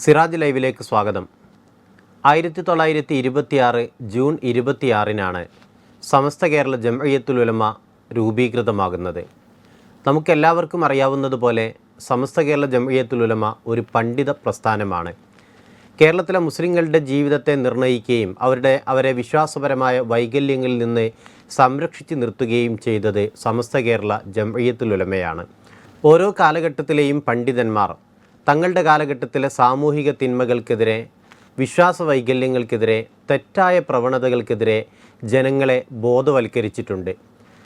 സിറാജ് ലൈവിലേക്ക് സ്വാഗതം. ആയിരത്തി തൊള്ളായിരത്തി ഇരുപത്തിയാറ് ജൂൺ ഇരുപത്തിയാറിനാണ് സമസ്ത കേരള ജംഇയ്യത്തുൽ ഉലമ രൂപീകൃതമാകുന്നത്. നമുക്കെല്ലാവർക്കും അറിയാവുന്നതുപോലെ സമസ്ത കേരള ജംഇയ്യത്തുൽ ഉലമ ഒരു പണ്ഡിത പ്രസ്ഥാനമാണ്. കേരളത്തിലെ മുസ്ലിങ്ങളുടെ ജീവിതത്തെ നിർണയിക്കുകയും അവരുടെ അവരെ വിശ്വാസപരമായ വൈകല്യങ്ങളിൽ നിന്ന് സംരക്ഷിച്ചു നിർത്തുകയും ചെയ്തത് സമസ്ത കേരള ജംഇയ്യത്തുൽ ഉലമയാണ് ഓരോ കാലഘട്ടത്തിലെയും പണ്ഡിതന്മാർ തങ്ങളുടെ കാലഘട്ടത്തിലെ സാമൂഹിക തിന്മകൾക്കെതിരെ വിശ്വാസ വൈകല്യങ്ങൾക്കെതിരെ തെറ്റായ പ്രവണതകൾക്കെതിരെ ജനങ്ങളെ ബോധവൽക്കരിച്ചിട്ടുണ്ട്.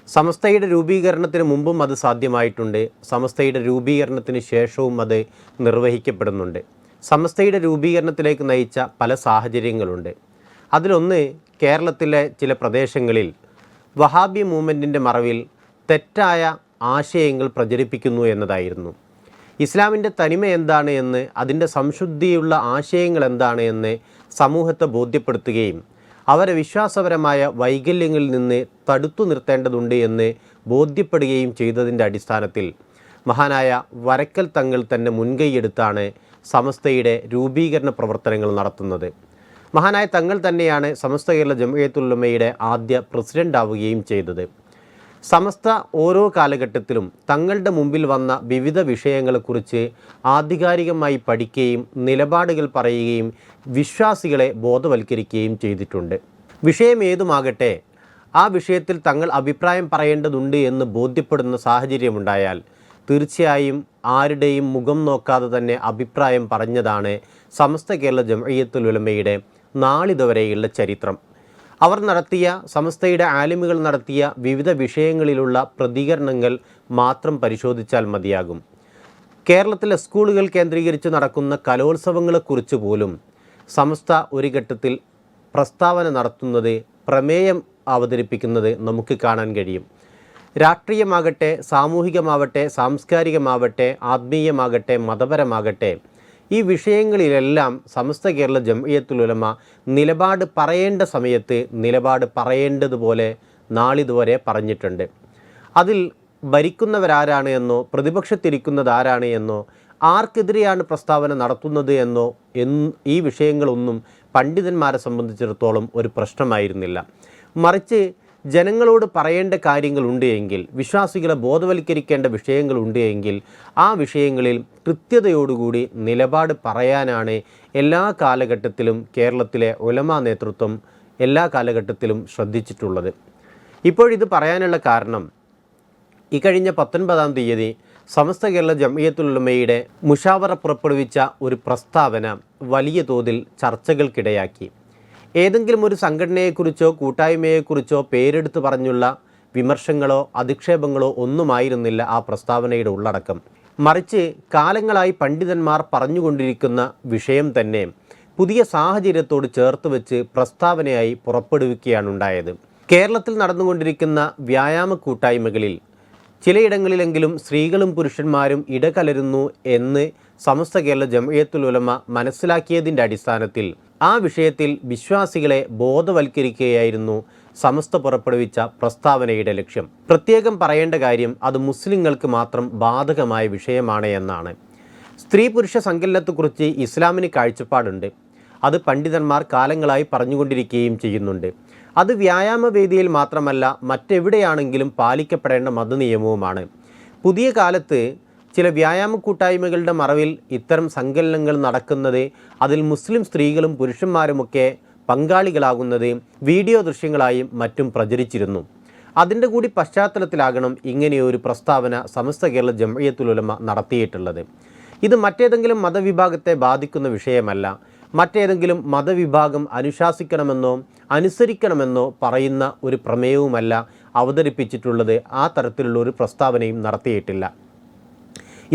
സമസ്തയുടെ രൂപീകരണത്തിന് മുമ്പും അത് സാധ്യമായിട്ടുണ്ട്. സമസ്തയുടെ രൂപീകരണത്തിന് ശേഷവും അത് നിർവഹിക്കപ്പെടുന്നുണ്ട്. സമസ്തയുടെ രൂപീകരണത്തിലേക്ക് നയിച്ച പല സാഹചര്യങ്ങളുണ്ട്. അതിലൊന്ന് കേരളത്തിലെ ചില പ്രദേശങ്ങളിൽ വഹാബി മൂവ്മെന്റിന്റെ മറവിൽ തെറ്റായ ആശയങ്ങൾ പ്രചരിപ്പിക്കുന്നു എന്നതായിരുന്നു. ഇസ്ലാമിന്റെ തനിമ എന്താണ് എന്ന് അതിന്റെ സംശുദ്ധിയുള്ള ആശയങ്ങൾ എന്താണ് എന്ന് സമൂഹത്തെ ബോധ്യപ്പെടുത്തുകയും അവരെ വിശ്വാസപരമായ വൈകല്യങ്ങളിൽ നിന്ന് തടുത്തു നിർത്തേണ്ടതുണ്ട് എന്ന് ബോധ്യപ്പെടുകയും ചെയ്തതിന്റെ അടിസ്ഥാനത്തിൽ മഹാനായ വരക്കൽ തങ്ങൾ തന്നെ മുൻകൈയെടുത്താണ് സമസ്തയുടെ രൂപീകരണ പ്രവർത്തനങ്ങൾ നടത്തുന്നത്. മഹാനായ തങ്ങൾ തന്നെയാണ് സമസ്ത കേരള ജമയത്തുല്ലമ്മയുടെ ആദ്യ പ്രസിഡന്റ് ആവുകയും ചെയ്തത്. സമസ്ത ഓരോ കാലഘട്ടത്തിലും തങ്ങളുടെ മുമ്പിൽ വന്ന വിവിധ വിഷയങ്ങളെക്കുറിച്ച് ആധികാരികമായി പഠിക്കുകയും നിലപാടുകൾ പറയുകയും വിശ്വാസികളെ ബോധവൽക്കരിക്കുകയും ചെയ്തിട്ടുണ്ട്. വിഷയം ഏതുമാകട്ടെ ആ വിഷയത്തിൽ തങ്ങൾ അഭിപ്രായം പറയേണ്ടതുണ്ട് എന്ന് ബോധ്യപ്പെടുന്ന സാഹചര്യമുണ്ടായാൽ തീർച്ചയായും ആരുടെയും മുഖം നോക്കാതെ തന്നെ അഭിപ്രായം പറഞ്ഞതാണ് സമസ്ത കേരള ജമയത്തുൽ ഉലമയുടെ നാളിതുവരെയുള്ള ചരിത്രം. അവർ നടത്തിയ സംസ്ഥയുടെ ആലിമുകൾ നടത്തിയ വിവിധ വിഷയങ്ങളിലുള്ള പ്രതികരണങ്ങൾ മാത്രം പരിശോധിച്ചാൽ മതിയാകും. കേരളത്തിലെ സ്കൂളുകൾ കേന്ദ്രീകരിച്ച് നടക്കുന്ന കലോത്സവങ്ങളെക്കുറിച്ച് പോലും സംസ്ഥ ഒരു ഘട്ടത്തിൽ പ്രസ്താവന നടത്തുന്നത് പ്രമേയം അവതരിപ്പിക്കുന്നത് നമുക്ക് കാണാൻ കഴിയും. രാഷ്ട്രീയമാകട്ടെ സാമൂഹികമാവട്ടെ സാംസ്കാരികമാവട്ടെ ആത്മീയമാകട്ടെ മതപരമാകട്ടെ ഈ വിഷയങ്ങളിലെല്ലാം സമസ്ത കേരള ജംഇയത്തുലമ നിലപാട് പറയേണ്ട സമയത്ത് നിലപാട് പറയേണ്ടതുപോലെ നാളിതുവരെ പറഞ്ഞിട്ടുണ്ട്. അതിൽ ഭരിക്കുന്നവരാരാണ് എന്നോ പ്രതിപക്ഷത്തിരിക്കുന്നത് ആരാണ് എന്നോ ആർക്കെതിരെയാണ് പ്രസ്താവന നടത്തുന്നത് എന്നോ എന്ന് ഈ വിഷയങ്ങളൊന്നും പണ്ഡിതന്മാരെ സംബന്ധിച്ചിടത്തോളം ഒരു പ്രശ്നമായിരുന്നില്ല. മറിച്ച് ജനങ്ങളോട് പറയേണ്ട കാര്യങ്ങളുണ്ട് എങ്കിൽ വിശ്വാസികളെ ബോധവൽക്കരിക്കേണ്ട വിഷയങ്ങളുണ്ട് എങ്കിൽ ആ വിഷയങ്ങളിൽ കൃത്യതയോടുകൂടി നിലപാട് പറയാനാണ് എല്ലാ കാലഘട്ടത്തിലും കേരളത്തിലെ ഉലമാ നേതൃത്വം എല്ലാ കാലഘട്ടത്തിലും ശ്രദ്ധിച്ചിട്ടുള്ളത്. ഇപ്പോഴിത് പറയാനുള്ള കാരണം ഇക്കഴിഞ്ഞ പത്തൊൻപതാം തീയതി സമസ്ത കേരള ജമിയത്തുലുമയുടെ മുഷാവറ പുറപ്പെടുവിച്ച ഒരു പ്രസ്താവന വലിയ തോതിൽ ചർച്ചകൾക്കിടയാക്കി. ഏതെങ്കിലും ഒരു സംഘടനയെക്കുറിച്ചോ കൂട്ടായ്മയെക്കുറിച്ചോ പേരെടുത്ത് പറഞ്ഞുള്ള വിമർശങ്ങളോ അധിക്ഷേപങ്ങളോ ഒന്നുമായിരുന്നില്ല ആ പ്രസ്താവനയുടെ ഉള്ളടക്കം. മറിച്ച് കാലങ്ങളായി പണ്ഡിതന്മാർ പറഞ്ഞുകൊണ്ടിരിക്കുന്ന വിഷയം തന്നെ പുതിയ സാഹചര്യത്തോട് ചേർത്ത് വെച്ച് പ്രസ്താവനയായി പുറപ്പെടുവിക്കുകയാണ് ഉണ്ടായത് കേരളത്തിൽ നടന്നുകൊണ്ടിരിക്കുന്ന വ്യായാമ കൂട്ടായ്മകളിൽ ചിലയിടങ്ങളിലെങ്കിലും സ്ത്രീകളും പുരുഷന്മാരും ഇടകലരുന്നു എന്ന് സമസ്ത കേരള ജമയത്തുൽ ഉലമ മനസ്സിലാക്കിയതിന്റെ അടിസ്ഥാനത്തിൽ ആ വിഷയത്തിൽ വിശ്വാസികളെ ബോധവൽക്കരിക്കുകയായിരുന്നു സമസ്ത പുറപ്പെടുവിച്ച പ്രസ്താവനയുടെ ലക്ഷ്യം. പ്രത്യേകം പറയേണ്ട കാര്യം അത് മുസ്ലിങ്ങൾക്ക് മാത്രം ബാധകമായ വിഷയമാണ് എന്നാണ്. സ്ത്രീ പുരുഷ സങ്കലനത്തെക്കുറിച്ച് ഇസ്ലാമിന് കാഴ്ചപ്പാടുണ്ട്. അത് പണ്ഡിതന്മാർ കാലങ്ങളായി പറഞ്ഞുകൊണ്ടിരിക്കുകയും ചെയ്യുന്നുണ്ട്. അത് വ്യായാമ വേദിയിൽ മാത്രമല്ല മറ്റെവിടെയാണെങ്കിലും പാലിക്കപ്പെടേണ്ട മതനിയമവുമാണ്. പുതിയ കാലത്ത് ചില വ്യായാമ കൂട്ടായ്മകളുടെ മറവിൽ ഇത്തരം സങ്കലനങ്ങൾ നടക്കുന്നത് അതിൽ മുസ്ലിം സ്ത്രീകളും പുരുഷന്മാരുമൊക്കെ പങ്കാളികളാകുന്നത് വീഡിയോ ദൃശ്യങ്ങളായും മറ്റും പ്രചരിച്ചിരുന്നു. അതിന്റെ കൂടി പശ്ചാത്തലത്തിലാകണം ഇങ്ങനെയൊരു പ്രസ്താവന സമസ്ത കേരള ജമയത്തുലുലമ നടത്തിയിട്ടുള്ളത്. ഇത് മറ്റേതെങ്കിലും മതവിഭാഗത്തെ ബാധിക്കുന്ന വിഷയമല്ല. മറ്റേതെങ്കിലും മതവിഭാഗം അനുശാസിക്കണമെന്നോ അനുസരിക്കണമെന്നോ പറയുന്ന ഒരു പ്രമേയവുമല്ല അവതരിപ്പിച്ചിട്ടുള്ളത് ആ തരത്തിലുള്ള ഒരു പ്രസ്താവനയും നടത്തിയിട്ടില്ല.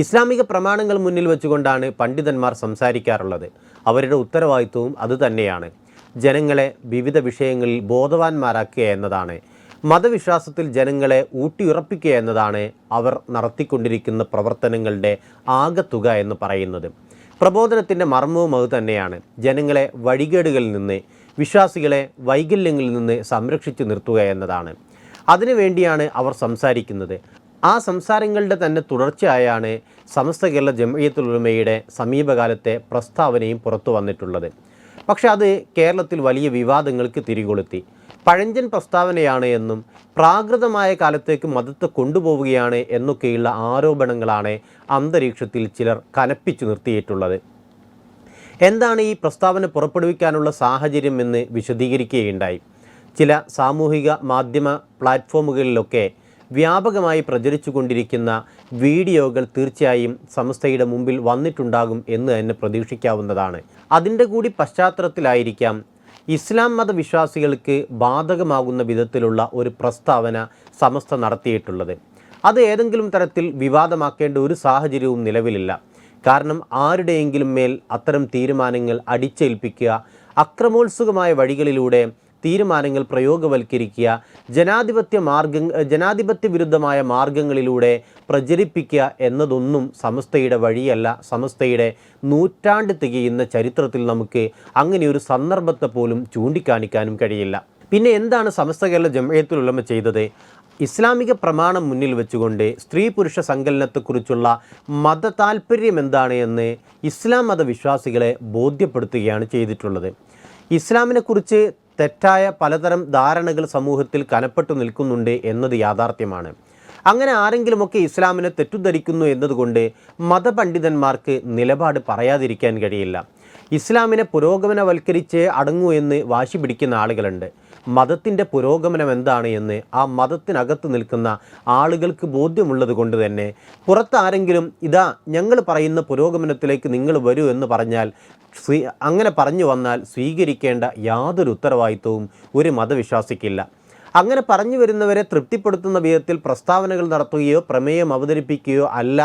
ഇസ്ലാമിക പ്രമാണങ്ങൾ മുന്നിൽ വെച്ചുകൊണ്ടാണ് പണ്ഡിതന്മാർ സംസാരിക്കാറുള്ളത്. അവരുടെ ഉത്തരവാദിത്വവും അതുതന്നെയാണ്. ജനങ്ങളെ വിവിധ വിഷയങ്ങളിൽ ബോധവാന്മാരാക്കുക എന്നതാണ്. മതവിശ്വാസത്തിൽ ജനങ്ങളെ ഊട്ടിയുറപ്പിക്കുക എന്നതാണ് അവർ നടത്തിക്കൊണ്ടിരിക്കുന്ന പ്രവർത്തനങ്ങളുടെ ആകത്തുക എന്ന് പറയുന്നത്. പ്രബോധനത്തിന്റെ മർമ്മവും അത് തന്നെയാണ്. ജനങ്ങളെ വഴികേടുകളിൽ നിന്ന് വിശ്വാസികളെ വൈകല്യങ്ങളിൽ നിന്ന് സംരക്ഷിച്ചു നിർത്തുക എന്നതാണ്. അതിനുവേണ്ടിയാണ് അവർ സംസാരിക്കുന്നത്. ആ സംസാരങ്ങളുടെ തന്നെ തുടർച്ചയായാണ് സമസ്ത കേരള ജംഇയ്യത്തുൽ ഉലമയുടെ സമീപകാലത്തെ പ്രസ്താവനയും പുറത്തു വന്നിട്ടുള്ളത്. പക്ഷേ അത് കേരളത്തിൽ വലിയ വിവാദങ്ങൾക്ക് തിരികൊളുത്തി. പഴഞ്ചൻ പ്രസ്താവനയാണ് എന്നും പ്രാകൃതമായ കാലത്തേക്ക് മതത്തെ കൊണ്ടുപോവുകയാണ് എന്നൊക്കെയുള്ള ആരോപണങ്ങളാണ് അന്തരീക്ഷത്തിൽ ചിലർ കനപ്പിച്ചു നിർത്തിയിട്ടുള്ളത്. എന്താണ് ഈ പ്രസ്താവന പുറപ്പെടുവിക്കാനുള്ള സാഹചര്യം എന്ന് വിശദീകരിക്കുകയുണ്ടായി. ചില സാമൂഹിക മാധ്യമ പ്ലാറ്റ്ഫോമുകളിലൊക്കെ വ്യാപകമായി പ്രചരിച്ചുകൊണ്ടിരിക്കുന്ന വീഡിയോകൾ തീർച്ചയായും സംസ്ഥയുടെ മുമ്പിൽ വന്നിട്ടുണ്ടാകും എന്ന് തന്നെ പ്രതീക്ഷിക്കാവുന്നതാണ്. അതിന്റെ കൂടി പശ്ചാത്തലത്തിലായിരിക്കാം ഇസ്ലാം മതവിശ്വാസികൾക്ക് ബാധകമാകുന്ന വിധത്തിലുള്ള ഒരു പ്രസ്താവന സമസ്ത നടത്തിയിട്ടുള്ളത്. അത് ഏതെങ്കിലും തരത്തിൽ വിവാദമാക്കേണ്ട ഒരു സാഹചര്യവും നിലവിലില്ല. കാരണം ആരുടെയെങ്കിലും മേൽ അത്തരം തീരുമാനങ്ങൾ അടിച്ചേൽപ്പിക്കുക അക്രമോത്സുകമായ വഴികളിലൂടെ തീരുമാനങ്ങൾ പ്രയോഗവൽക്കരിക്കുക ജനാധിപത്യ മാർഗ ജനാധിപത്യ വിരുദ്ധമായ മാർഗങ്ങളിലൂടെ പ്രചരിപ്പിക്കുക എന്നതൊന്നും സമസ്തയുടെ വഴിയല്ല. സമസ്തയുടെ നൂറ്റാണ്ട് തികയുന്ന ചരിത്രത്തിൽ നമുക്ക് അങ്ങനെ ഒരു സന്ദർഭത്തെ പോലും ചൂണ്ടിക്കാണിക്കാനും കഴിയില്ല. പിന്നെ എന്താണ് സമസ്ത കേരള ജമയത്തുൽ ഉലമ ചെയ്തത്? ഇസ്ലാമിക പ്രമാണം മുന്നിൽ വെച്ചുകൊണ്ട് സ്ത്രീ പുരുഷ സങ്കലനത്തെക്കുറിച്ചുള്ള മത താല്പര്യം എന്താണ് എന്ന് ഇസ്ലാം മതവിശ്വാസികളെ ബോധ്യപ്പെടുത്തുകയാണ് ചെയ്തിട്ടുള്ളത്. ഇസ്ലാമിനെക്കുറിച്ച് തെറ്റായ പലതരം ധാരണകൾ സമൂഹത്തിൽ കനപ്പെട്ടു നിൽക്കുന്നുണ്ട് എന്നത് യാഥാർത്ഥ്യമാണ്. അങ്ങനെ ആരെങ്കിലുമൊക്കെ ഇസ്ലാമിനെ തെറ്റുദ്ധരിക്കുന്നു എന്നതുകൊണ്ട് മതപണ്ഡിതന്മാർക്ക് നിലപാട് പറയാതിരിക്കാൻ കഴിയില്ല. ഇസ്ലാമിനെ പുരോഗമനവൽക്കരിച്ച് അടങ്ങൂ എന്ന് വാശി പിടിക്കുന്ന ആളുകളുണ്ട്. മതത്തിന്റെ പുരോഗമനം എന്താണ് എന്ന് ആ മതത്തിനകത്ത് നിൽക്കുന്ന ആളുകൾക്ക് ബോധ്യമുള്ളത് കൊണ്ട് തന്നെ പുറത്താരെങ്കിലും ഇതാ ഞങ്ങൾ പറയുന്ന പുരോഗമനത്തിലേക്ക് നിങ്ങൾ വരൂ എന്ന് പറഞ്ഞാൽ സ്വീ അങ്ങനെ പറഞ്ഞു വന്നാൽ സ്വീകരിക്കേണ്ട യാതൊരു ഉത്തരവാദിത്വവും ഒരു മതവിശ്വാസിക്കില്ല. അങ്ങനെ പറഞ്ഞു വരുന്നവരെ തൃപ്തിപ്പെടുത്തുന്ന വിധത്തിൽ പ്രസ്താവനകൾ നടത്തുകയോ പ്രമേയം അവതരിപ്പിക്കുകയോ അല്ല.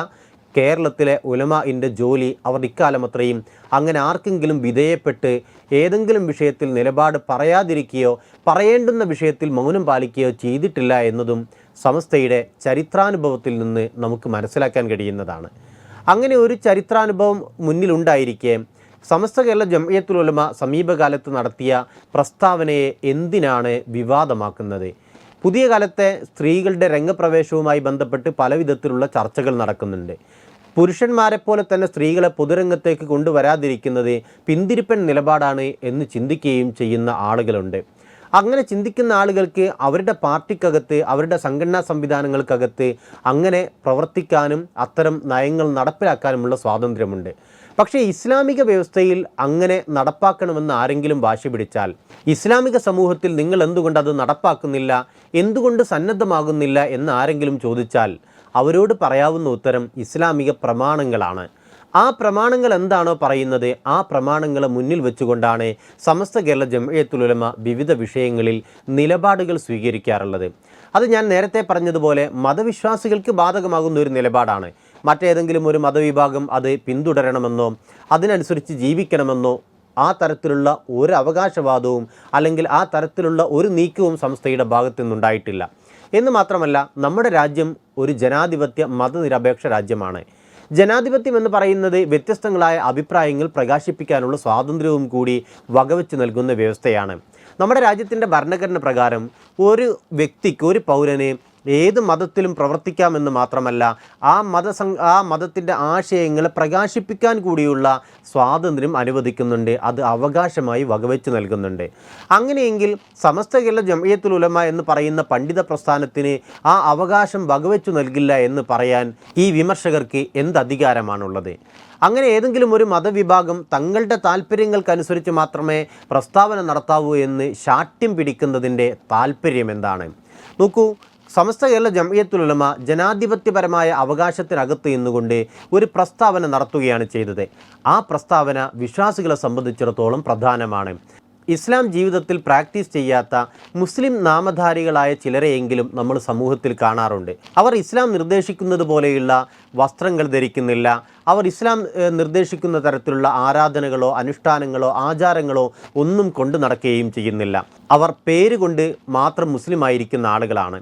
കേരളത്തിലെ ഉലമാഇന്റെ ജോലി അവർ ഇക്കാലം അത്രയും. അങ്ങനെ ആർക്കെങ്കിലും വിധേയപ്പെട്ട് ഏതെങ്കിലും വിഷയത്തിൽ നിലപാട് പറയാതിരിക്കുകയോ പറയേണ്ടുന്ന വിഷയത്തിൽ മൗനം പാലിക്കുകയോ ചെയ്തിട്ടില്ല എന്നതും സമസ്തയുടെ ചരിത്രാനുഭവത്തിൽ നിന്ന് നമുക്ക് മനസ്സിലാക്കാൻ കഴിയുന്നതാണ്. അങ്ങനെ ഒരു ചരിത്രാനുഭവം മുന്നിലുണ്ടായിരിക്കെ സമസ്ത കേരള ജംഇയത്തുൽ ഉലമ സമീപകാലത്ത് നടത്തിയ പ്രസ്താവനയെ എന്തിനാണ് വിവാദമാക്കുന്നത്? പുതിയ കാലത്തെ സ്ത്രീകളുടെ രംഗപ്രവേശവുമായി ബന്ധപ്പെട്ട് പല വിധത്തിലുള്ള ചർച്ചകൾ നടക്കുന്നുണ്ട്. പുരുഷന്മാരെ പോലെ തന്നെ സ്ത്രീകളെ പൊതുരംഗത്തേക്ക് കൊണ്ടുവരാതിരിക്കുന്നത് പിന്തിരിപ്പൻ നിലപാടാണ് എന്ന് ചിന്തിക്കുകയും ചെയ്യുന്ന ആളുകളുണ്ട്. അങ്ങനെ ചിന്തിക്കുന്ന ആളുകൾക്ക് അവരുടെ പാർട്ടിക്കകത്ത് അവരുടെ സംഘടനാ സംവിധാനങ്ങൾക്കകത്ത് അങ്ങനെ പ്രവർത്തിക്കാനും അത്തരം നയങ്ങൾ നടപ്പിലാക്കാനുമുള്ള സ്വാതന്ത്ര്യമുണ്ട്. പക്ഷേ ഇസ്ലാമിക വ്യവസ്ഥയിൽ അങ്ങനെ നടപ്പാക്കണമെന്ന് ആരെങ്കിലും വാശി പിടിച്ചാൽ ഇസ്ലാമിക സമൂഹത്തിൽ നിങ്ങൾ എന്തുകൊണ്ട് അത് നടപ്പാക്കുന്നില്ല എന്തുകൊണ്ട് സന്നദ്ധമാകുന്നില്ല എന്ന് ആരെങ്കിലും ചോദിച്ചാൽ അവരോട് പറയാവുന്ന ഉത്തരം ഇസ്ലാമിക പ്രമാണങ്ങളാണ്. ആ പ്രമാണങ്ങൾ എന്താണോ പറയുന്നത് ആ പ്രമാണങ്ങളെ മുന്നിൽ വെച്ചുകൊണ്ടാണ് സമസ്ത കേരള ജംഇയത്തുലമ വിവിധ വിഷയങ്ങളിൽ നിലപാടുകൾ സ്വീകരിക്കാറുള്ളത്. അത് ഞാൻ നേരത്തെ പറഞ്ഞതുപോലെ മതവിശ്വാസികൾക്ക് ബാധകമാകുന്ന ഒരു നിലപാടാണ്. മറ്റേതെങ്കിലും ഒരു മതവിഭാഗം അത് പിന്തുടരണമെന്നോ അതിനനുസരിച്ച് ജീവിക്കണമെന്നോ ആ തരത്തിലുള്ള ഒരു അവകാശവാദവും അല്ലെങ്കിൽ ആ തരത്തിലുള്ള ഒരു നീക്കവും സംസ്ഥയുടെ ഭാഗത്തു നിന്നുണ്ടായിട്ടില്ല എന്ന് മാത്രമല്ല നമ്മുടെ രാജ്യം ഒരു ജനാധിപത്യ മതനിരപേക്ഷ രാജ്യമാണ്. ജനാധിപത്യം എന്ന് പറയുന്നത് വ്യത്യസ്തങ്ങളായ അഭിപ്രായങ്ങൾ പ്രകാശിപ്പിക്കാനുള്ള സ്വാതന്ത്ര്യവും കൂടി വകവെച്ച് നൽകുന്ന വ്യവസ്ഥയാണ്. നമ്മുടെ രാജ്യത്തിന്റെ ഭരണഘടന പ്രകാരം ഒരു വ്യക്തിക്ക് ഒരു പൗരന് ഏത് മതത്തിലും പ്രവർത്തിക്കാമെന്ന് മാത്രമല്ല ആ മതസം ആ മതത്തിന്റെ ആശയങ്ങളെ പ്രകാശിപ്പിക്കാൻ കൂടിയുള്ള സ്വാതന്ത്ര്യം അനുവദിക്കുന്നുണ്ട് അത് അവകാശമായി വകവെച്ച് നൽകുന്നുണ്ട്. അങ്ങനെയെങ്കിൽ സമസ്ത കേരള ജമയത്തുൽ ഉലമ എന്ന് പറയുന്ന പണ്ഡിത പ്രസ്ഥാനത്തിന് ആ അവകാശം വകവെച്ചു നൽകില്ല എന്ന് പറയാൻ ഈ വിമർശകർക്ക് എന്ത് അധികാരമാണുള്ളത്? അങ്ങനെ ഏതെങ്കിലും ഒരു മതവിഭാഗം തങ്ങളുടെ താല്പര്യങ്ങൾക്കനുസരിച്ച് മാത്രമേ പ്രസ്താവന നടത്താവൂ എന്ന് ശാഠ്യം പിടിക്കുന്നതിന്റെ താല്പര്യം എന്താണ്? നോക്കൂ സമസ്ത കേരള ജംഇയത്തുലമ ജനാധിപത്യപരമായ അവകാശത്തിനകത്ത് നിന്നുകൊണ്ട് ഒരു പ്രസ്താവന നടത്തുകയാണ് ചെയ്തത്. ആ പ്രസ്താവന വിശ്വാസികളെ സംബന്ധിച്ചിടത്തോളം പ്രധാനമാണ്. ഇസ്ലാം ജീവിതത്തിൽ പ്രാക്ടീസ് ചെയ്യാത്ത മുസ്ലിം നാമധാരികളായ ചിലരെയെങ്കിലും നമ്മൾ സമൂഹത്തിൽ കാണാറുണ്ട്. അവർ ഇസ്ലാം നിർദ്ദേശിക്കുന്നത് പോലെയുള്ള വസ്ത്രങ്ങൾ ധരിക്കുന്നില്ല. അവർ ഇസ്ലാം നിർദ്ദേശിക്കുന്ന തരത്തിലുള്ള ആരാധനകളോ അനുഷ്ഠാനങ്ങളോ ആചാരങ്ങളോ ഒന്നും കൊണ്ടു നടക്കുകയും ചെയ്യുന്നില്ല. അവർ പേര് കൊണ്ട് മാത്രം മുസ്ലിം ആയിരിക്കുന്ന ആളുകളാണ്.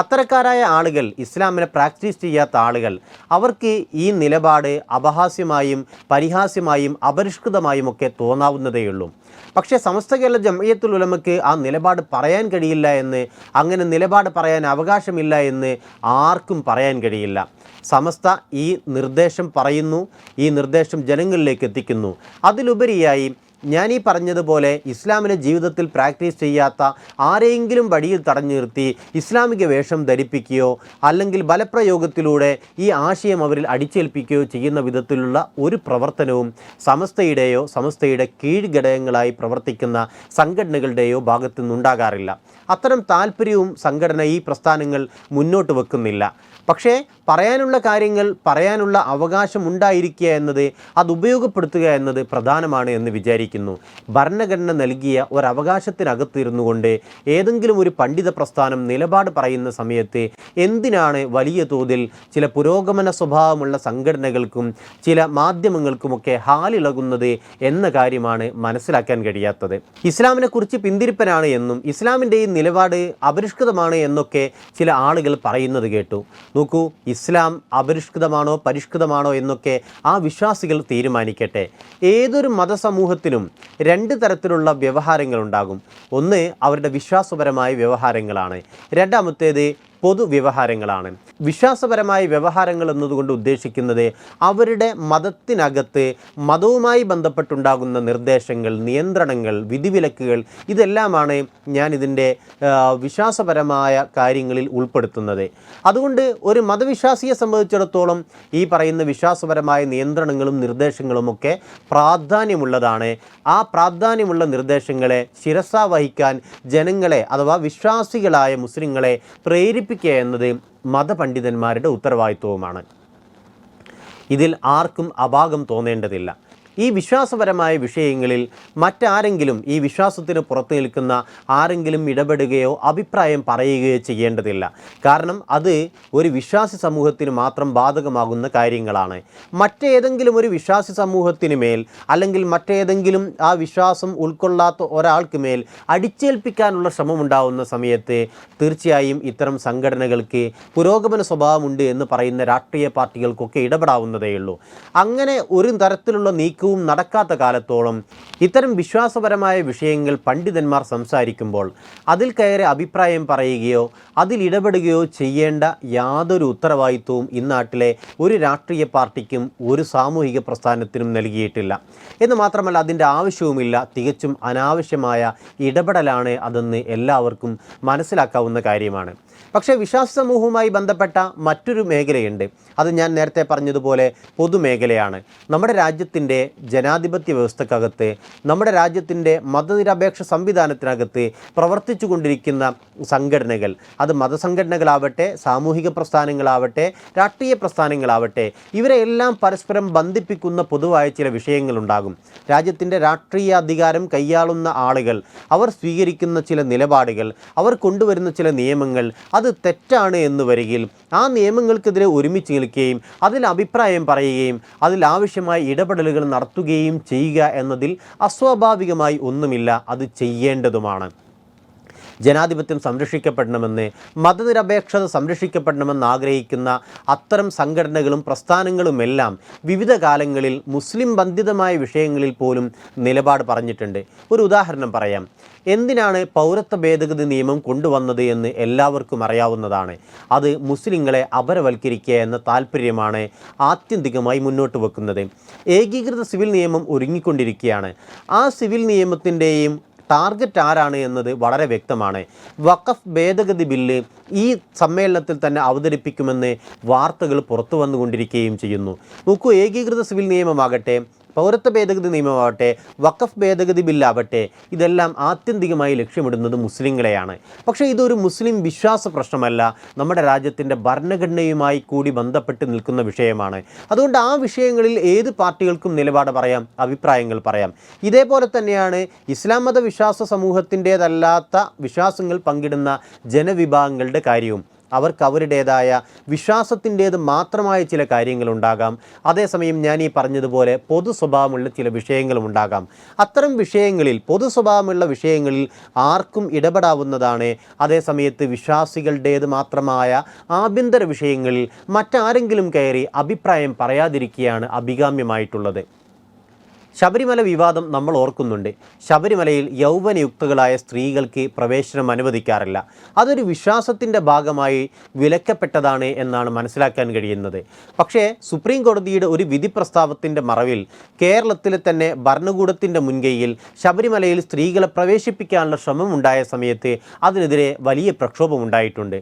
അത്തരക്കാരായ ആളുകൾ ഇസ്ലാമിനെ പ്രാക്ടീസ് ചെയ്യാത്ത ആളുകൾ അവർക്ക് ഈ നിലപാട് അപഹാസ്യമായും പരിഹാസ്യമായും അപരിഷ്കൃതമായും ഒക്കെ തോന്നാവുന്നതേയുള്ളൂ പക്ഷേ സമസ്ത കേരള ജമയത്തുൽ ഉലമയ്ക്ക് ആ നിലപാട് പറയാൻ കഴിയില്ല എന്ന് അങ്ങനെ നിലപാട് പറയാൻ അവകാശമില്ല എന്ന് ആർക്കും പറയാൻ കഴിയില്ല. സമസ്ത ഈ നിർദ്ദേശം പറയുന്നു ഈ നിർദ്ദേശം ജനങ്ങളിലേക്ക് എത്തിക്കുന്നു. അതിലുപരിയായി ഞാൻ ഈ പറഞ്ഞതുപോലെ ഇസ്ലാമിനെ ജീവിതത്തിൽ പ്രാക്ടീസ് ചെയ്യാത്ത ആരെയെങ്കിലും വഴിയിൽ തടഞ്ഞു നിർത്തി ഇസ്ലാമിക വേഷം ധരിപ്പിക്കുകയോ അല്ലെങ്കിൽ ബലപ്രയോഗത്തിലൂടെ ഈ ആശയം അവരിൽ അടിച്ചേൽപ്പിക്കുകയോ ചെയ്യുന്ന വിധത്തിലുള്ള ഒരു പ്രവർത്തനവും സമസ്തയുടെയോ സമസ്തയുടെ കീഴ്ഘടകങ്ങളായി പ്രവർത്തിക്കുന്ന സംഘടനകളുടെയോ ഭാഗത്തു നിന്നുണ്ടാകാറില്ല. അത്തരം താല്പര്യവും സംഘടന ഈ പ്രസ്ഥാനങ്ങൾ മുന്നോട്ട് വെക്കുന്നില്ല. പക്ഷേ പറയാനുള്ള കാര്യങ്ങൾ പറയാനുള്ള അവകാശം ഉണ്ടായിരിക്കുക എന്നത് അത് ഉപയോഗപ്പെടുത്തുക എന്നത് പ്രധാനമാണ് എന്ന് വിചാരിക്കുന്നു. ഭരണഘടന നൽകിയ ഒരവകാശത്തിനകത്തിരുന്നു കൊണ്ട് ഏതെങ്കിലും ഒരു പണ്ഡിത പ്രസ്ഥാനം നിലപാട് പറയുന്ന സമയത്ത് എന്തിനാണ് വലിയ തോതിൽ ചില പുരോഗമന സ്വഭാവമുള്ള സംഘടനകൾക്കും ചില മാധ്യമങ്ങൾക്കുമൊക്കെ ഹാലിളകുന്നത് എന്ന കാര്യമാണ് മനസ്സിലാക്കാൻ കഴിയാത്തത്. ഇസ്ലാമിനെ കുറിച്ച് പിന്തിരിപ്പനാണ് എന്നും ഇസ്ലാമിന്റെ ഈ നിലപാട് അപരിഷ്കൃതമാണ് എന്നൊക്കെ ചില ആളുകൾ പറയുന്നത് കേട്ടു. നോക്കൂ ഇസ്ലാം അപരിഷ്കൃതമാണോ പരിഷ്കൃതമാണോ എന്നൊക്കെ ആ വിശ്വാസികൾ തീരുമാനിക്കട്ടെ. ഏതൊരു മതസമൂഹത്തിനും രണ്ട് തരത്തിലുള്ള വ്യവഹാരങ്ങളുണ്ടാകും. ഒന്ന് അവരുടെ വിശ്വാസപരമായ വ്യവഹാരങ്ങളാണ്. രണ്ടാമത്തേത് പൊതുവ്യവഹാരങ്ങളാണ്. വിശ്വാസപരമായ വ്യവഹാരങ്ങൾ എന്നതുകൊണ്ട് ഉദ്ദേശിക്കുന്നത് അവരുടെ മതത്തിനകത്ത് മതവുമായി ബന്ധപ്പെട്ടുണ്ടാകുന്ന നിർദ്ദേശങ്ങൾ നിയന്ത്രണങ്ങൾ വിധിവിലക്കുകൾ ഇതെല്ലാമാണ് ഞാൻ ഇതിന്റെ വിശ്വാസപരമായ കാര്യങ്ങളിൽ ഉൾപ്പെടുത്തുന്നത്. അതുകൊണ്ട് ഒരു മതവിശ്വാസിയെ സംബന്ധിച്ചിടത്തോളം ഈ പറയുന്ന വിശ്വാസപരമായ നിയന്ത്രണങ്ങളും നിർദ്ദേശങ്ങളുമൊക്കെ പ്രാധാന്യമുള്ളതാണ്. ആ പ്രാധാന്യമുള്ള നിർദ്ദേശങ്ങളെ ശിരസ വഹിക്കാൻ ജനങ്ങളെ അഥവാ വിശ്വാസികളായ മുസ്ലിങ്ങളെ പ്രേരിപ്പിക്കുക എന്നത് മതപണ്ഡിതന്മാരുടെ ഉത്തരവാദിത്വവുമാണ്. ഇതിൽ ആർക്കും അപാകം തോന്നേണ്ടതില്ല. ഈ വിശ്വാസപരമായ വിഷയങ്ങളിൽ മറ്റാരെങ്കിലും ഈ വിശ്വാസത്തിന് പുറത്തു നിൽക്കുന്ന ആരെങ്കിലും ഇടപെടുകയോ അഭിപ്രായം പറയുകയോ ചെയ്യേണ്ടതില്ല. കാരണം അത് ഒരു വിശ്വാസി സമൂഹത്തിന് മാത്രം ബാധകമാകുന്ന കാര്യങ്ങളാണ്. മറ്റേതെങ്കിലും ഒരു വിശ്വാസി സമൂഹത്തിന് മേൽ അല്ലെങ്കിൽ മറ്റേതെങ്കിലും ആ വിശ്വാസം ഉൾക്കൊള്ളാത്ത ഒരാൾക്ക് മേൽ അടിച്ചേൽപ്പിക്കാനുള്ള ശ്രമമുണ്ടാവുന്ന സമയത്ത് തീർച്ചയായും ഇത്തരം സംഘടനകൾക്ക് പുരോഗമന സ്വഭാവമുണ്ട് എന്ന് പറയുന്ന രാഷ്ട്രീയ പാർട്ടികൾക്കൊക്കെ ഇടപെടാവുന്നതേയുള്ളൂ. അങ്ങനെ ഒരു തരത്തിലുള്ള നീക്കവും നടക്കാത്ത കാലത്തോളം ഇത്തരം വിശ്വാസപരമായ വിഷയങ്ങൾ പണ്ഡിതന്മാർ സംസാരിക്കുമ്പോൾ അതിൽ കയറി അഭിപ്രായം പറയുകയോ അതിൽ ഇടപെടുകയോ ചെയ്യേണ്ട യാതൊരു ഉത്തരവാദിത്വവും ഇന്നാട്ടിലെ ഒരു രാഷ്ട്രീയ പാർട്ടിക്കും ഒരു സാമൂഹിക പ്രസ്ഥാനത്തിനും നൽകിയിട്ടില്ല. എന്ന് മാത്രമല്ല അതിന്റെ ആവശ്യവുമില്ല. തികച്ചും അനാവശ്യമായ ഇടപെടലാണ് അതെന്ന് എല്ലാവർക്കും മനസ്സിലാക്കാവുന്ന കാര്യമാണ്. പക്ഷേ വിശ്വാസ സമൂഹവുമായി ബന്ധപ്പെട്ട മറ്റൊരു മേഖലയുണ്ട്. അത് ഞാൻ നേരത്തെ പറഞ്ഞതുപോലെ പൊതുമേഖലയാണ്. നമ്മുടെ രാജ്യത്തിന്റെ ജനാധിപത്യ വ്യവസ്ഥക്കകത്ത് നമ്മുടെ രാജ്യത്തിന്റെ മതനിരപേക്ഷ സംവിധാനത്തിനകത്ത് പ്രവർത്തിച്ചു കൊണ്ടിരിക്കുന്ന സംഘടനകൾ അത് മതസംഘടനകളാവട്ടെ സാമൂഹിക പ്രസ്ഥാനങ്ങളാവട്ടെ രാഷ്ട്രീയ പ്രസ്ഥാനങ്ങളാവട്ടെ ഇവരെല്ലാം പരസ്പരം ബന്ധിപ്പിക്കുന്ന പൊതുവായ ചില വിഷയങ്ങളുണ്ടാകും. രാജ്യത്തിന്റെ രാഷ്ട്രീയ അധികാരം കൈയാളുന്ന ആളുകൾ അവർ സ്വീകരിക്കുന്ന ചില നിലപാടുകൾ അവർ കൊണ്ടുവരുന്ന ചില നിയമങ്ങൾ അത് തെറ്റാണ് എന്ന് വരികിൽ ആ നിയമങ്ങൾക്കെതിരെ ഒരുമിച്ച് നിൽക്കുകയും അതിൽ അഭിപ്രായം പറയുകയും അതിൽ ആവശ്യമായ ഇടപെടലുകൾ നടത്തുകയും ചെയ്യുക എന്നതിൽ അസ്വാഭാവികമായി ഒന്നുമില്ല അത് ചെയ്യേണ്ടതുമാണ്. ജനാധിപത്യം സംരക്ഷിക്കപ്പെടണമെന്ന് മതനിരപേക്ഷത സംരക്ഷിക്കപ്പെടണമെന്ന് ആഗ്രഹിക്കുന്ന അത്തരം സംഘടനകളും പ്രസ്ഥാനങ്ങളുമെല്ലാം വിവിധ കാലങ്ങളിൽ മുസ്ലിം ബന്ധിതമായ വിഷയങ്ങളിൽ പോലും നിലപാട് പറഞ്ഞിട്ടുണ്ട്. ഒരു ഉദാഹരണം പറയാം. എന്തിനാണ് പൗരത്വ ഭേദഗതി നിയമം കൊണ്ടുവന്നത് എന്ന് എല്ലാവർക്കും അറിയാവുന്നതാണ്. അത് മുസ്ലിങ്ങളെ അപരവൽക്കരിക്കുക എന്ന താല്പര്യമാണ് ആത്യന്തികമായി മുന്നോട്ട് വെക്കുന്നത്. ഏകീകൃത സിവിൽ നിയമം ഒരുങ്ങിക്കൊണ്ടിരിക്കുകയാണ്. ആ സിവിൽ നിയമത്തിന്റെയും ടാർഗറ്റ് ആരാണ് എന്നത് വളരെ വ്യക്തമാണ്. വഖഫ് ഭേദഗതി ബില്ല് ഈ സമ്മേളനത്തിൽ തന്നെ അവതരിപ്പിക്കുമെന്ന് വാർത്തകൾ പുറത്തു വന്നുകൊണ്ടിരിക്കുകയും ചെയ്യുന്നു. നോക്കൂ ഏകീകൃത സിവിൽ നിയമമാകട്ടെ പൗരത്വ ഭേദഗതി നിയമമാവട്ടെ വഖഫ് ഭേദഗതി ബില്ലാവട്ടെ ഇതെല്ലാം ആത്യന്തികമായി ലക്ഷ്യമിടുന്നത് മുസ്ലിങ്ങളെയാണ്. പക്ഷേ ഇതൊരു മുസ്ലിം വിശ്വാസ പ്രശ്നമല്ല. നമ്മുടെ രാജ്യത്തിന്റെ ഭരണഘടനയുമായി കൂടി ബന്ധപ്പെട്ട് നിൽക്കുന്ന വിഷയമാണ്. അതുകൊണ്ട് ആ വിഷയങ്ങളിൽ ഏത് പാർട്ടികൾക്കും നിലപാട് പറയാം അഭിപ്രായങ്ങൾ പറയാം. ഇതേപോലെ തന്നെയാണ് ഇസ്ലാം മത വിശ്വാസ സമൂഹത്തിന്റേതല്ലാത്ത വിശ്വാസങ്ങൾ പങ്കിടുന്ന ജനവിഭാഗങ്ങളുടെ കാര്യവും. അവർക്ക് അവരുടേതായ വിശ്വാസത്തിന്റേത് മാത്രമായ ചില കാര്യങ്ങളുണ്ടാകാം. അതേസമയം ഞാൻ ഈ പറഞ്ഞതുപോലെ പൊതു സ്വഭാവമുള്ള ചില വിഷയങ്ങളും ഉണ്ടാകാം അത്തരം വിഷയങ്ങളിൽ പൊതു സ്വഭാവമുള്ള വിഷയങ്ങളിൽ ആർക്കും ഇടപെടാവുന്നതാണ്. അതേസമയത്ത് വിശ്വാസികളുടേത് മാത്രമായ ആഭ്യന്തര വിഷയങ്ങളിൽ മറ്റാരെങ്കിലും കയറി അഭിപ്രായം പറയാതിരിക്കുകയാണ് അഭികാമ്യമായിട്ടുള്ളത്. ശബരിമല വിവാദം നമ്മൾ ഓർക്കുന്നുണ്ട്. ശബരിമലയിൽ യൗവനയുക്തകളായ സ്ത്രീകൾക്ക് പ്രവേശനം അനുവദിക്കാറില്ല. അതൊരു വിശ്വാസത്തിന്റെ ഭാഗമായി വിലക്കപ്പെട്ടതാണ് എന്നാണ് മനസ്സിലാക്കാൻ കഴിയുന്നത്. പക്ഷേ സുപ്രീം കോടതിയുടെ ഒരു വിധി പ്രസ്താവത്തിന്റെ മറവിൽ കേരളത്തിലെ തന്നെ ഭരണകൂടത്തിന്റെ മുൻകൈയിൽ ശബരിമലയിൽ സ്ത്രീകളെ പ്രവേശിപ്പിക്കാനുള്ള ശ്രമം ഉണ്ടായ സമയത്ത് അതിനെതിരെ വലിയ പ്രക്ഷോഭമുണ്ടായിട്ടുണ്ട്.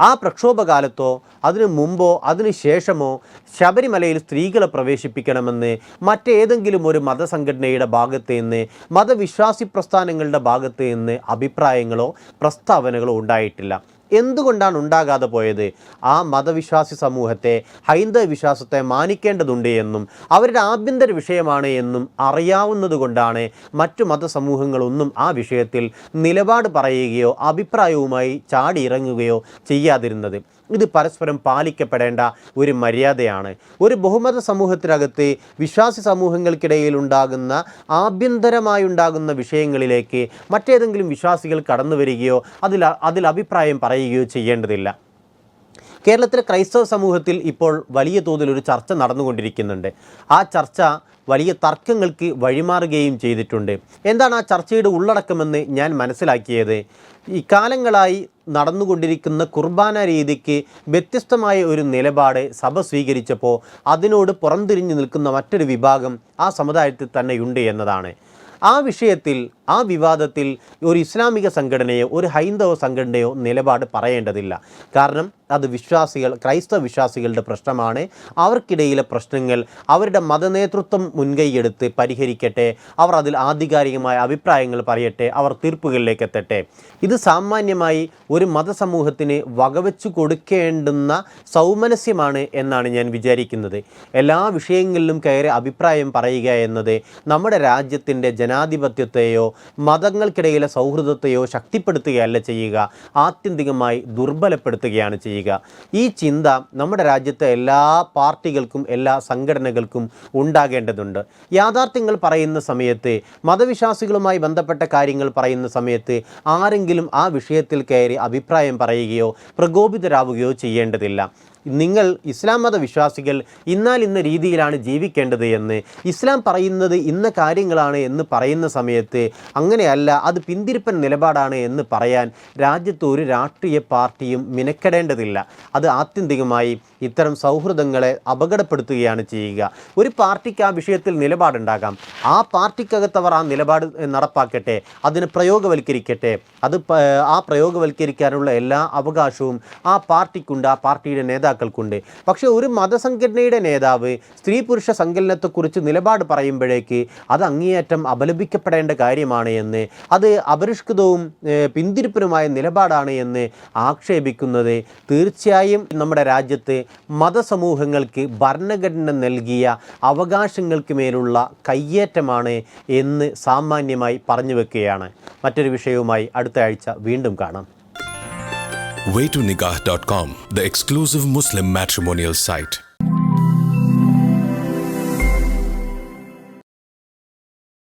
ആ പ്രക്ഷോഭകാലത്തോ അതിനു മുമ്പോ അതിനു ശേഷമോ ശബരിമലയിൽ സ്ത്രീകളെ പ്രവേശിപ്പിക്കണമെന്ന് മറ്റേതെങ്കിലും ഒരു മതസംഘടനയുടെ ഭാഗത്ത് നിന്ന് മതവിശ്വാസി പ്രസ്ഥാനങ്ങളുടെ ഭാഗത്ത് നിന്ന് അഭിപ്രായങ്ങളോ പ്രസ്താവനകളോ ഉണ്ടായിട്ടില്ല. എന്തുകൊണ്ടാണ് ഉണ്ടാകാതെ പോയത്? ആ മതവിശ്വാസി സമൂഹത്തെ ഹൈന്ദവ വിശ്വാസത്തെ മാനിക്കേണ്ടതുണ്ട് എന്നും അവരുടെ ആഭ്യന്തര വിഷയമാണ് എന്നും അറിയാവുന്നതുകൊണ്ടാണ് മറ്റു മതസമൂഹങ്ങളൊന്നും ആ വിഷയത്തിൽ നിലപാട് പറയുകയോ അഭിപ്രായവുമായി ചാടിയിറങ്ങുകയോ ചെയ്യാതിരുന്നത്. ഇത് പരസ്പരം പാലിക്കപ്പെടേണ്ട ഒരു മര്യാദയാണ്. ഒരു ബഹുമത സമൂഹത്തിനകത്ത് വിശ്വാസി സമൂഹങ്ങൾക്കിടയിൽ ഉണ്ടാകുന്ന ആഭ്യന്തരമായി ഉണ്ടാകുന്ന വിഷയങ്ങളിലേക്ക് മറ്റേതെങ്കിലും വിശ്വാസികൾ കടന്നു വരികയോ അതിൽ അതിൽ അഭിപ്രായം പറയുകയോ ചെയ്യേണ്ടതില്ല. കേരളത്തിലെ ക്രൈസ്തവ സമൂഹത്തിൽ ഇപ്പോൾ വലിയ തോതിൽ ഒരു ചർച്ച നടന്നുകൊണ്ടിരിക്കുന്നുണ്ട്. ആ ചർച്ച വലിയ തർക്കങ്ങൾക്ക് വഴിമാറുകയും ചെയ്തിട്ടുണ്ട്. എന്താണ് ആ ചർച്ചയുടെ ഉള്ളടക്കമെന്ന് ഞാൻ മനസ്സിലാക്കിയത്? ഇക്കാലങ്ങളായി കാലങ്ങളായി നടന്നുകൊണ്ടിരിക്കുന്ന കുർബാന രീതിക്ക് വ്യത്യസ്തമായ ഒരു നിലപാട് സഭ സ്വീകരിച്ചപ്പോൾ അതിനോട് പുറംതിരിഞ്ഞു നിൽക്കുന്ന മറ്റൊരു വിഭാഗം ആ സമുദായത്തിൽ തന്നെയുണ്ട് എന്നതാണ്. ആ വിഷയത്തിൽ ആ വിവാദത്തിൽ ഒരു ഇസ്ലാമിക സംഘടനയോ ഒരു ഹൈന്ദവ സംഘടനയോ നിലപാട് പറയേണ്ടതില്ല. കാരണം അത് വിശ്വാസികൾ ക്രൈസ്തവ വിശ്വാസികളുടെ പ്രശ്നമാണ്. അവർക്കിടയിലെ പ്രശ്നങ്ങൾ അവരുടെ മതനേതൃത്വം മുൻകൈയെടുത്ത് പരിഹരിക്കട്ടെ. അവർ അതിൽ ആധികാരികമായ അഭിപ്രായങ്ങൾ പറയട്ടെ. അവർ തീർപ്പുകളിലേക്ക് എത്തട്ടെ. ഇത് സാമാന്യമായി ഒരു മതസമൂഹത്തിന് വകവെച്ചു കൊടുക്കേണ്ടുന്ന സൗമനസ്യമാണ് എന്നാണ് ഞാൻ വിചാരിക്കുന്നത്. എല്ലാ വിഷയങ്ങളിലും കയറി അഭിപ്രായം പറയുക എന്നത് നമ്മുടെ രാജ്യത്തിന്റെ ജനാധിപത്യത്തെയോ മതങ്ങൾക്കിടയിലെ സൗഹൃദത്തെയോ ശക്തിപ്പെടുത്തുകയല്ല ചെയ്യുക. ആത്യന്തികമായി ദുർബലപ്പെടുത്തുകയാണ് ചെയ്യുക. ഈ ചിന്ത നമ്മുടെ രാജ്യത്തെ എല്ലാ പാർട്ടികൾക്കും എല്ലാ സംഘടനകൾക്കും ഉണ്ടാകേണ്ടതുണ്ട്. യാഥാർത്ഥ്യങ്ങൾ പറയുന്ന സമയത്ത് മതവിശ്വാസികളുമായി ബന്ധപ്പെട്ട കാര്യങ്ങൾ പറയുന്ന സമയത്ത് ആരെങ്കിലും ആ വിഷയത്തിൽ കയറി അഭിപ്രായം പറയുകയോ പ്രകോപിതരാവുകയോ ചെയ്യേണ്ടതില്ല. നിങ്ങൾ ഇസ്ലാം മത വിശ്വാസികൾ ഇന്നാൽ ഇന്ന രീതിയിലാണ് ജീവിക്കേണ്ടത് എന്ന്. ഇസ്ലാം പറയുന്നത് ഇന്ന കാര്യങ്ങളാണ് എന്ന് പറയുന്ന സമയത്ത് അങ്ങനെയല്ല അത് പിന്തിരിപ്പൻ നിലപാടാണ് എന്ന് പറയാൻ രാജ്യത്ത് ഒരു രാഷ്ട്രീയ പാർട്ടിയും മിനക്കെടേണ്ടതില്ല. അത് ആത്യന്തികമായി ഇത്തരം സൗഹൃദങ്ങളെ അപകടപ്പെടുത്തുകയാണ് ചെയ്യുക. ഒരു പാർട്ടിക്ക് ആ വിഷയത്തിൽ നിലപാടുണ്ടാകാം. ആ പാർട്ടിക്കകത്തവർ ആ നിലപാട് നടപ്പാക്കട്ടെ അതിന് പ്രയോഗവൽക്കരിക്കട്ടെ. അത് ആ പ്രയോഗവൽക്കരിക്കാനുള്ള എല്ലാ അവകാശവും ആ പാർട്ടിക്കുണ്ട് ആ പാർട്ടിയുടെ നേതാക്കൾക്കുണ്ട്. പക്ഷേ ഒരു മതസംഘടനയുടെ നേതാവ് സ്ത്രീ പുരുഷ സങ്കലനത്തെക്കുറിച്ച് നിലപാട് പറയുമ്പോഴേക്ക് അത് അങ്ങേയറ്റം അപലപിക്കപ്പെടേണ്ട കാര്യമാണ് എന്ന് അത് അപരിഷ്കൃതവും പിന്തിരിപ്പനുമായ നിലപാടാണ് എന്ന് ആക്ഷേപിക്കുന്നത് തീർച്ചയായും നമ്മുടെ രാജ്യത്ത് മതസമൂഹങ്ങൾക്ക് ഭരണഘടന നൽകിയ അവകാശങ്ങൾക്ക് മേലുള്ള കയ്യേറ്റമാണ് എന്ന് സാമാന്യമായി പറഞ്ഞു വെക്കുകയാണ് മറ്റൊരു വിഷയവുമായി അടുത്ത ആഴ്ച വീണ്ടും കാണാം waytonikah.com, the exclusive Muslim matrimonial site.